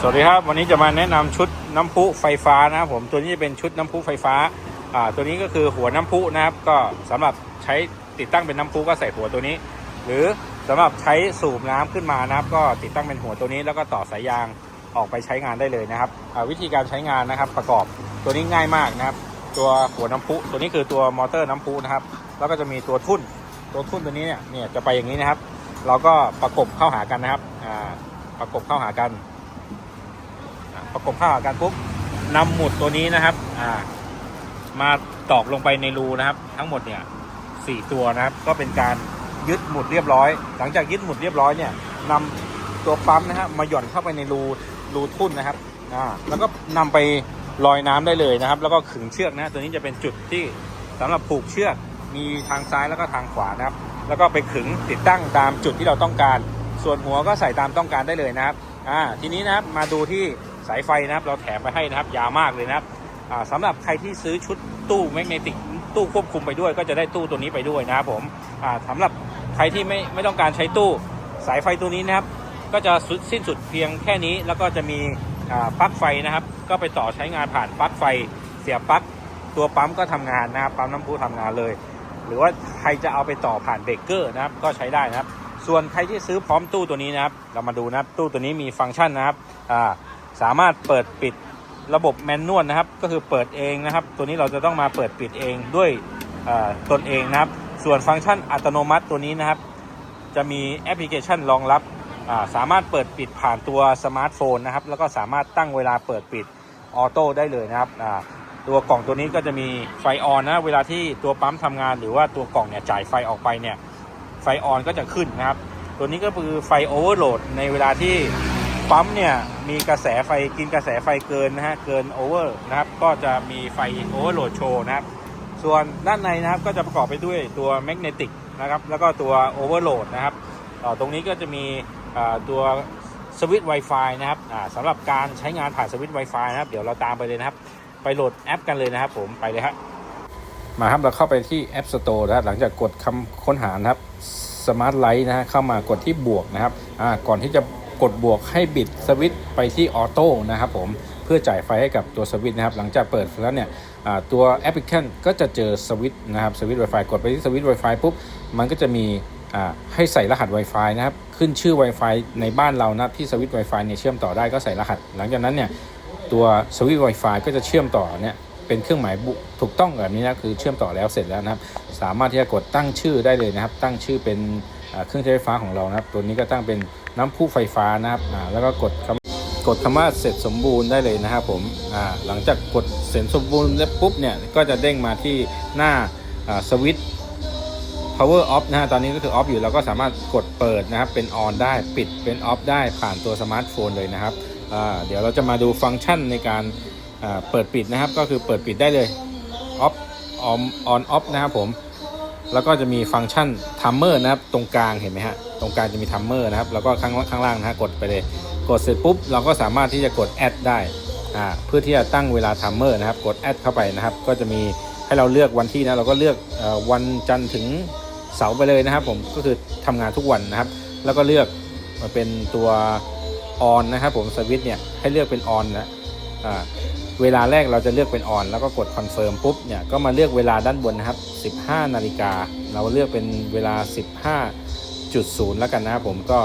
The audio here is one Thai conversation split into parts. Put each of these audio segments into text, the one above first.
สวัสดีครับ วันนี้จะมาแนะนำชุดน้ำพุไฟฟ้านะครับผมตัวนี้จะเป็นชุดน้ำพุไฟฟ้าอ่าตัวนี้ก็คือหัวน้ำพุนะครับ ก็สำหรับใช้ติดตั้งเป็นน้ำพุก็ใส่หัวตัวนี้ หรือสำหรับใช้สูบน้ำขึ้นมานะครับ ก็ติดตั้งเป็นหัวตัวนี้ แล้วก็ต่อสายยางออกไปใช้งานได้เลยนะครับวิธีการใช้งานนะครับประกอบตัวนี้ง่ายมากนะครับ ตัวหัวน้ำพุตัวนี้คือตัวมอเตอร์น้ำพุนะครับ แล้วก็จะมีตัวทุ่นตัวทุ่นตัวนี้เนี่ยเนี่ยจะไปอย่างนี้นะครับ เราก็ประกบเข้าหากันนะครับประกบเข้าหากัน ประกบเข้าหากันปุ๊บนำหมุดตัวนี้นะครับ อ่า มาตอกลงไปในรูนะครับ ทั้งหมดเนี่ยสี่ตัวนะครับ ก็เป็นการยึดหมุดเรียบร้อย หลังจากยึดหมุดเรียบร้อยเนี่ยนำตัวปั๊มนะฮะมาหย่อนเข้าไปในรูรูทุ่นนะครับ อ่า แล้วก็นำไปลอยน้ำได้เลยนะครับ แล้วก็ขึงเชือกนะตัวนี้จะเป็นจุดที่สำหรับผูกเชือกมีทางซ้ายแล้วก็ทางขวานะครับ แล้วก็ไปขึงติดตั้งตามจุดที่เราต้องการ ส่วนหัวก็ใส่ตามต้องการได้เลยนะครับ อ่า ทีนี้นะครับมาดูที่ สายไฟนะครับเราแถมไปให้นะครับยาวมากเลยนะครับสำหรับใครที่ซื้อชุดตู้แมกเนติกตู้ควบคุมไปด้วย ก็จะได้ตู้ตัวนี้ไปด้วยนะครับผมสำหรับใครที่ไม่ไม่ต้องการใช้ตู้สายไฟตัวนี้นะครับ ก็จะสุดสิ้นสุดเพียงแค่นี้ แล้วก็จะมีปลั๊กไฟนะครับ ก็ไปต่อใช้งานผ่านปลั๊กไฟเสียบปลั๊กตัวปั๊มก็ทำงานนะครับปั๊มน้ำพุทำงานเลย หรือว่าใครจะเอาไปต่อผ่านเบรกเกอร์นะครับก็ใช้ได้นะครับ ส่วนใครที่ซื้อพร้อมตู้ตัวนี้นะครับ เรามาดูนะครับตู้ตัวนี้มีฟังก์ชันนะครับอ่า สามารถเปิดปิดระบบแมนนวลนะครับ ก็คือเปิดเองนะครับ ตัวนี้เราจะต้องมาเปิดปิดเองด้วยตนเองนะครับ ส่วนฟังก์ชันอัตโนมัติตัวนี้นะครับ จะมีแอปพลิเคชันรองรับสามารถเปิดปิดผ่านตัวสมาร์ทโฟนนะครับ แล้วก็สามารถตั้งเวลาเปิดปิดออโต้ได้เลยนะครับตัวกล่องตัวนี้ก็จะมีไฟออนนะเวลาที่ตัวปั๊มทำงาน หรือว่าตัวกล่องเนี่ยจ่ายไฟออกไปเนี่ยไฟออนก็จะขึ้นนะครับ ตัวนี้ก็คือไฟโอเวอร์โหลดในเวลาที่ ปั๊มเนี่ยมีกระแสไฟกินกระแสไฟเกินนะฮะเกินโอเวอร์นะครับก็จะมีไฟโอเวอร์โหลดโชว์นะครับส่วนด้านในนะครับก็จะประกอบไปด้วยตัวแมกเนติกนะครับแล้วก็ตัวโอเวอร์โหลดนะครับอ่าตรงนี้ก็จะมีตัวสวิตช์ Wi-Fi นะครับสำหรับการใช้งานผ่านสวิตช์ Wi-Fi นะครับ เดี๋ยวเราตามไปเลยนะครับ ไปโหลดแอปกันเลยนะครับผมไปเลยครับมาครับเราเข้าไปที่ App Store นะครับหลังจากกดคำค้นหานะครับ Smart Light นะฮะเข้ามากดที่บวกนะครับก่อนที่จะ กดบวกให้บิดสวิตช์ไปที่ออโต้นะครับผมเพื่อจ่ายไฟให้กับตัวสวิตช์นะครับหลังจากเปิดแล้วเนี่ยตัวแอปพลิเคชันก็จะเจอสวิตช์นะครับสวิตช์ Wi-Fi กดไปที่สวิตช์ Wi-Fi ปุ๊บมันก็จะมีให้ใส่รหัส Wi-Fi นะครับขึ้นชื่อ Wi-Fi ในบ้านเรานะที่สวิตช์ Wi-Fi เนี่ยเชื่อมต่อได้ก็ใส่รหัส หลังจากนั้นเนี่ยตัวสวิตช์ Wi-Fi ก็จะเชื่อมต่อเนี่ยเป็นเครื่องหมายถูกต้องแบบนี้นะคือเชื่อมต่อแล้วเสร็จแล้วนะครับสามารถที่จะกดตั้งชื่อได้เลยนะครับ ตั้งชื่อเป็น เครื่องใช้ไฟฟ้าของเรานะครับ ตัวนี้ก็ตั้งเป็นน้ำพุไฟฟ้านะครับแล้วก็กดคำกดคำว่าเสร็จสมบูรณ์ได้เลยนะครับผมหลังจากกดเสร็จสมบูรณ์แล้วปุ๊บเนี่ยก็จะเด้งมาที่หน้าสวิตช์ power off นะฮะตอนนี้ก็คือ off อยู่เราก็สามารถกดเปิดนะครับ เป็น on ได้ปิดเป็น off ได้ผ่านตัวสมาร์ทโฟนเลยนะครับเดี๋ยวเราจะมาดูฟังก์ชันในการเปิดปิดนะครับ ก็คือเปิดปิดได้เลย off on on off นะครับผม แล้วก็จะมีฟังก์ชัน timer นะครับตรงกลางเห็นไหมฮะตรงกลางจะมี timer นะครับแล้วก็ข้างข้างล่างนะฮะกดไปเลยกดเสร็จปุ๊บเราก็สามารถที่จะกด add ได้อ่าเพื่อที่จะตั้งเวลา timer นะครับกด add เข้าไปนะครับ ก็จะมีให้เราเลือกวันที่นะเราก็เลือกอวันจันทร์ถึงเสาร์ไปเลยนะครับ ผมก็คือทำงานทุกวันนะครับ แล้วก็เลือกมาเป็นตัว on นนะครับผมสวิตช์เนี่ยให้เลือกเป็น on นะอ่า เวลาแรกเราจะเลือกเป็นออน แล้วก็กดคอนเฟิร์มปุ๊บเนี่ยก็มาเลือกเวลาด้านบนนะครับ 15 นาฬิกา เราเลือกเป็นเวลา 15.0 แล้วกันนะครับผมก็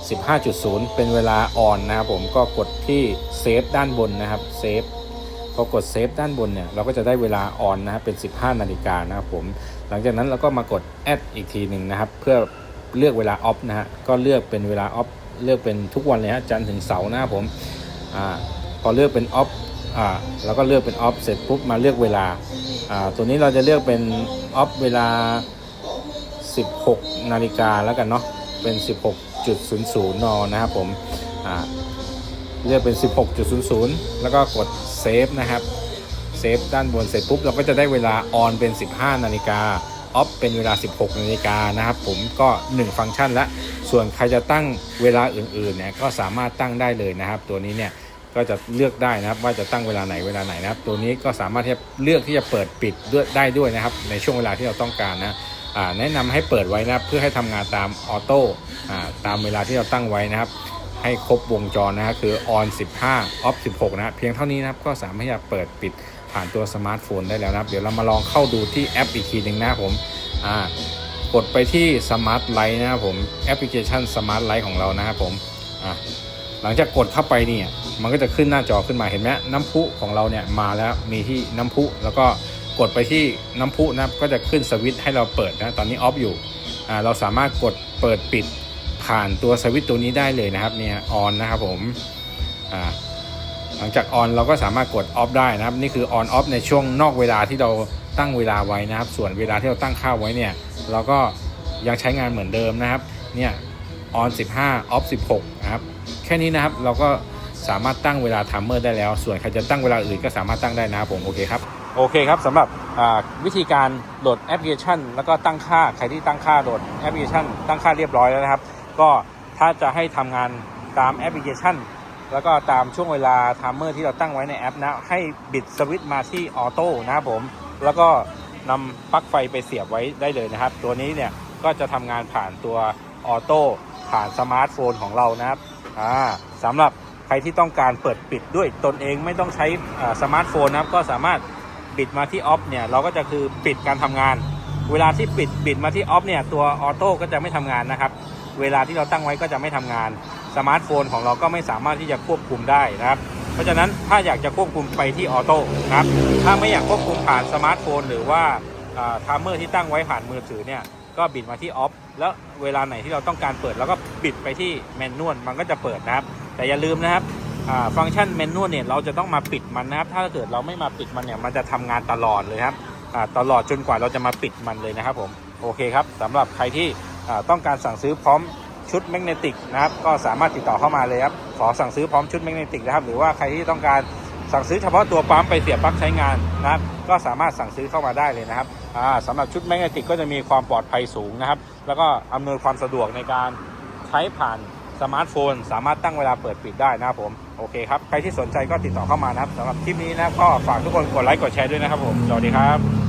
15.0 เป็นเวลาออนนะครับผมก็กดที่เซฟด้านบนนะครับเซฟพอกดเซฟด้านบนเนี่ยเราก็จะได้เวลาออนนะครับเป็น 15 นาฬิกานะครับผมหลังจากนั้นเราก็มากดแอดอีกทีหนึ่งนะครับ เพื่อเลือกเวลาออฟนะฮะก็เลือกเป็นเวลาออฟเลือกเป็นทุกวันเลยฮะจันทร์ถึงเสาร์นะครับผมอ่าพอเลือกเป็นออฟ อ่าเราก็เลือกเป็นออฟเสร็จปุ๊บมาเลือกเวลาอ่าตัวนี้เราจะเลือกเป็นออฟเวลา 16 นาฬิกาแล้วกันเนาะเป็น 16.00 น นะครับผมอ่าเลือกเป็น 16.00 แล้วก็กดเซฟนะครับเซฟด้านบนเสร็จปุ๊บเราก็จะได้เวลาออนเป็น 15 นาฬิกาออฟเป็นเวลา 16 นาฬิกานะครับผมก็ 1 ฟังก์ชันละส่วนใครจะตั้งเวลาอื่นๆเนี่ยก็สามารถตั้งได้เลยนะครับ ตัวนี้เนี่ย ก็จะเลือกได้นะครับ ว่าจะตั้งเวลาไหนเวลาไหนนะครับ ตัวนี้ก็สามารถที่จะเลือกที่จะเปิดปิดด้วยได้ด้วยนะครับ ในช่วงเวลาที่เราต้องการนะแนะนำให้เปิดไว้นะครับเพื่อให้ทำงานตามออโต้ตามเวลาที่เราตั้งไว้นะครับ ให้ครบวงจรนะฮะคือ on 15 off 16นะฮะเพียงเท่านี้นะครับก็สามารถที่จะเปิดปิดผ่านตัวสมาร์ทโฟนได้แล้วนะครับ เดี๋ยวเรามาลองเข้าดูที่แอปอีกทีหนึ่งนะครับผมกดไปที่ Smart Light นะครับผมแอปพลิเคชัน Smart Light ของเรานะครับผมหลังจากกดเข้าไปเนี่ย มันก็จะขึ้นหน้าจอขึ้นมาเห็นไหมน้ำพุของเราเนี่ยมาแล้วมีที่น้ำพุแล้วก็กดไปที่น้ำพุนะก็จะขึ้นสวิตช์ให้เราเปิดนะตอนนี้ออฟอยู่เราสามารถกดเปิดปิดผ่านตัวสวิตช์ตัวนี้ได้เลยนะครับเนี่ยออนนะครับผมหลังจากออนเราก็สามารถกดออฟได้นะครับนี่คือออนออฟในช่วงนอกเวลาที่เราตั้งเวลาไว้นะครับ ส่วนเวลาที่เราตั้งค่าไว้เนี่ยเราก็ยังใช้งานเหมือนเดิมนะครับเนี่ยออน15ออฟ16นะครับแค่นี้นะครับเราก็ สามารถตั้งเวลาไทม์เมอร์ได้แล้ว ส่วนใครจะตั้งเวลาอื่นก็สามารถตั้งได้นะผมโอเคครับโอเคครับสำหรับวิธีการโหลดแอปพลิเคชัน แล้วก็ตั้งค่าใครที่ตั้งค่าโหลดแอปพลิเคชัน ตั้งค่าเรียบร้อยแล้วนะครับ ก็ถ้าจะให้ทำงานตามแอปพลิเคชัน แล้วก็ตามช่วงเวลาไทม์เมอร์ที่เราตั้งไว้ในแอปนะให้บิดสวิตช์มาที่ออโต้นะครับผมแล้วก็นำปลั๊กไฟไปเสียบไว้ได้เลยนะครับ ตัวนี้เนี่ยก็จะทำงานผ่านตัวออโต้ผ่านสมาร์ทโฟนของเรานะครับอ่าสำหรับ รที่ต้องการเปิดปิดด้วยตนเองไม่ต้องใช้สมาร์ทโฟนนะครับ ก็สามารถบิดมาที่ออฟเนี่ยเราก็จะคือปิดการทำงาน เวลาที่ปิดบิดมาที่ออฟเนี่ยตัวออโต้ก็จะไม่ทำงานนะครับ เวลาที่เราตั้งไว้ก็จะไม่ทำงาน สมาร์ทโฟนของเราก็ไม่สามารถที่จะควบคุมได้นะครับ เพราะฉะนั้นถ้าอยากจะควบคุมไปที่ออโต้นะครับ ถ้าไม่อยากควบคุมผ่านสมาร์ทโฟน หรือว่าทามเมอร์ที่ตั้งไว้ผ่านมือถือเนี่ยก็บิดมาที่ออฟแล้วเวลาไหนที่เราต้องการเปิดเราก็บิดไปที่แมนนวลมันก็จะเปิดนะครับ แต่อย่าลืมนะครับฟังก์ชันแมนนวลเนี่ยเราจะต้องมาปิดมันนะครับ ถ้าเกิดเราไม่มาปิดมันเนี่ยมันจะทำงานตลอดเลยครับตลอดจนกว่าเราจะมาปิดมันเลยนะครับผมโอเคครับสำหรับใครที่ต้องการสั่งซื้อพร้อมชุดแมกเนติกนะครับก็สามารถติดต่อเข้ามาเลยครับขอสั่งซื้อพร้อมชุดแมกเนติกนะครับหรือว่าใครที่ต้องการสั่งซื้อเฉพาะตัวปั๊มไปเสียบปลั๊กใช้งานนะครับก็สามารถสั่งซื้อเข้ามาได้เลยนะครับอ่าสำหรับชุดแมกเนติกก็จะมีความปลอดภัยสูงนะครับ แล้วก็อำนวยความสะดวกในการใช้ผ่าน สมาร์ทโฟน สามารถตั้งเวลาเปิดปิดได้นะครับผม โอเคครับ ใครที่สนใจก็ติดต่อเข้ามานะครับสำหรับคลิปนี้นะก็ฝากทุกคนกดไลค์กดแชร์ด้วยนะครับผม สวัสดีครับ